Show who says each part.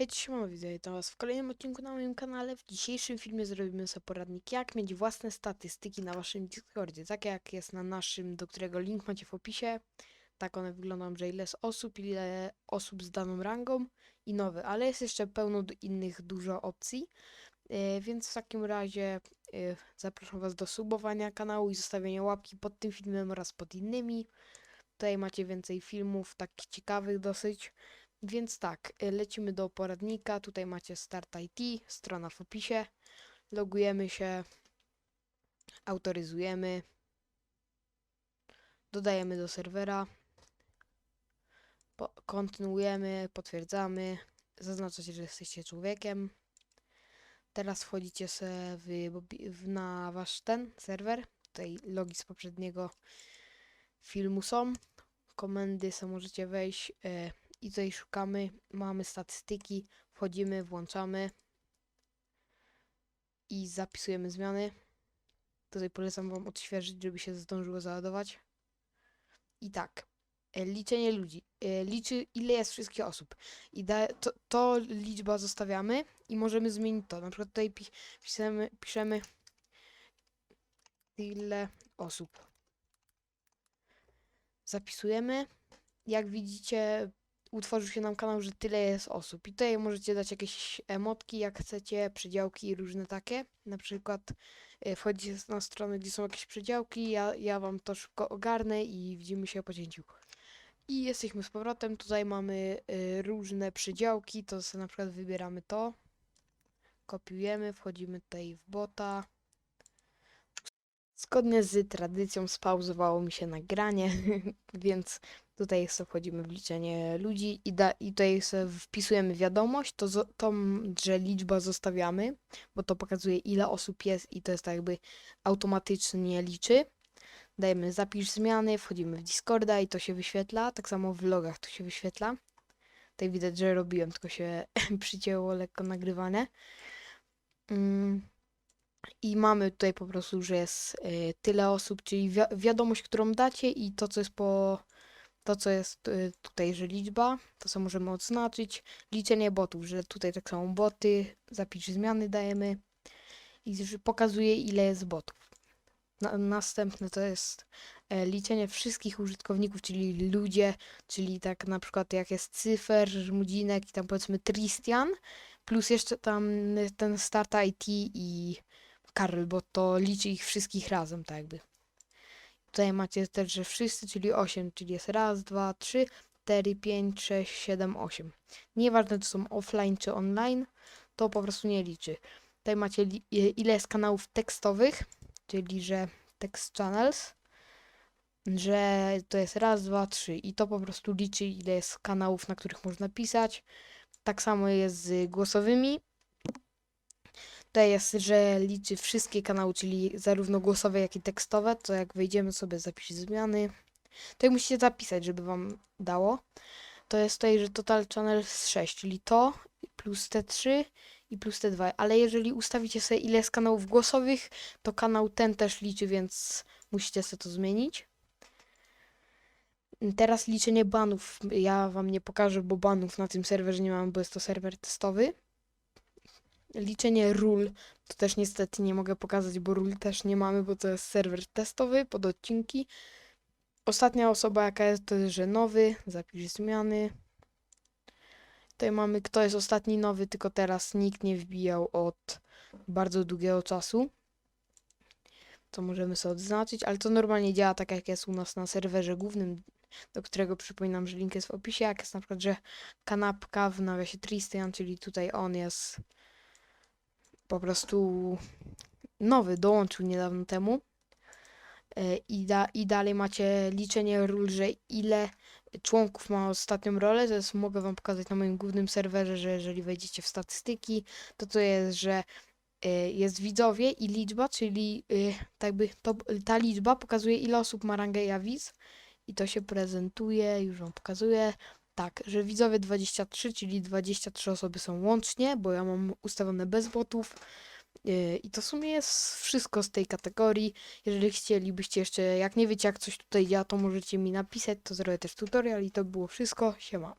Speaker 1: Hej, siema, witam was w kolejnym odcinku na moim kanale. W dzisiejszym filmie zrobimy sobie poradnik, jak mieć własne statystyki na waszym Discordzie. Takie jak jest na naszym, do którego link macie w opisie. Tak one wyglądają, że ile jest osób, ile osób z daną rangą i nowe, ale jest jeszcze pełno innych dużo opcji. E, więc w takim razie e, zapraszam was do subowania kanału i zostawienia łapki pod tym filmem oraz pod innymi. Tutaj macie więcej filmów, takich ciekawych dosyć. Więc tak, y, lecimy do poradnika. Tutaj macie Start IT, strona w opisie. Logujemy się, autoryzujemy, dodajemy do serwera, po, kontynuujemy, potwierdzamy, zaznaczacie, że jesteście człowiekiem. Teraz wchodzicie se w, w, na wasz ten serwer. Tutaj logi z poprzedniego filmu są. Komendy sobie możecie wejść. y, i tutaj szukamy, mamy statystyki, wchodzimy, włączamy i zapisujemy zmiany. Tutaj polecam Wam odświeżyć, żeby się zdążyło załadować. I tak, e, liczenie ludzi. E, Liczy ile jest wszystkich osób. I da, to, to liczba zostawiamy i możemy zmienić to. Na przykład tutaj pi, piszemy, piszemy ile osób. Zapisujemy. Jak widzicie, utworzył się nam kanał, że tyle jest osób. I tutaj możecie dać jakieś emotki, jak chcecie, przedziałki i różne takie. Na przykład e, wchodzicie na stronę, gdzie są jakieś przedziałki, ja, ja wam to szybko ogarnę i widzimy się po cięciu. I jesteśmy z powrotem. Tutaj mamy e, różne przedziałki, to sobie na przykład wybieramy to. Kopiujemy, wchodzimy tutaj w bota. Zgodnie z tradycją spauzowało mi się nagranie, więc Tutaj sobie wchodzimy w liczenie ludzi i, da, i tutaj sobie wpisujemy wiadomość, to tą, że liczba zostawiamy, bo to pokazuje ile osób jest i to jest tak jakby automatycznie liczy. Dajemy zapisz zmiany, wchodzimy w Discorda i to się wyświetla, tak samo w logach to się wyświetla. Tutaj widać, że robiłem, tylko się przycięło lekko nagrywane. Mm. I mamy tutaj po prostu, że jest y, tyle osób, czyli wi- wiadomość, którą dacie i to, co jest po to, co jest y, tutaj, że liczba, to co możemy odznaczyć. Liczenie botów, że tutaj tak samo boty, zapisz zmiany dajemy i pokazuje ile jest botów. Na, następne to jest e, liczenie wszystkich użytkowników, czyli ludzie, czyli tak na przykład jak jest cyfer, żmudzinek i tam powiedzmy Tristian, plus jeszcze tam y, ten Start IT i Karl, bo to liczy ich wszystkich razem, tak jakby. Tutaj macie też, że wszyscy, czyli 8, czyli jest raz, dwa, trzy, cztery, pięć, sześć, siedem, osiem. Nieważne, czy są offline czy online, to po prostu nie liczy. Tutaj macie ile jest kanałów tekstowych, czyli że text channels, że to jest raz, dwa, trzy i to po prostu liczy ile jest kanałów, na których można pisać. Tak samo jest z głosowymi. Tutaj jest, że liczy wszystkie kanały, czyli zarówno głosowe, jak i tekstowe. To jak wejdziemy sobie zapisz zmiany, to jak musicie zapisać, żeby wam dało. To jest tutaj, że total channel jest 6, czyli to plus te 3 i plus te 2. Ale jeżeli ustawicie sobie ile jest kanałów głosowych, to kanał ten też liczy, więc musicie sobie to zmienić. Teraz liczenie banów. Ja wam nie pokażę, bo banów na tym serwerze nie mam, bo jest to serwer testowy. Liczenie ról to też niestety nie mogę pokazać, bo ról też nie mamy, bo to jest serwer testowy pod odcinki. Ostatnia osoba jaka jest, to jest, że nowy, zapisz zmiany. Tutaj mamy kto jest ostatni nowy, tylko teraz nikt nie wbijał od bardzo długiego czasu. To możemy sobie odznaczyć, ale to normalnie działa tak jak jest u nas na serwerze głównym, do którego przypominam, że link jest w opisie. Jak jest na przykład, że kanapka w nawiasie Tristian, czyli tutaj on jest po prostu nowy, dołączył niedawno temu. E, I, da, I dalej macie liczenie ról, że ile członków ma ostatnią rolę. Jest, mogę wam pokazać na moim głównym serwerze, że jeżeli wejdziecie w statystyki, to to jest, że e, jest widzowie i liczba, czyli e, tak jakby to, ta liczba pokazuje ile osób ma rangę Javis i to się prezentuje, już wam pokazuję. Tak, że widzowie 23, czyli 23 osoby są łącznie, bo ja mam ustawione bez botów. Yy, I to w sumie jest wszystko z tej kategorii. Jeżeli chcielibyście jeszcze, jak nie wiecie jak coś tutaj działa, to możecie mi napisać, to zrobię też tutorial i to było wszystko. Siema.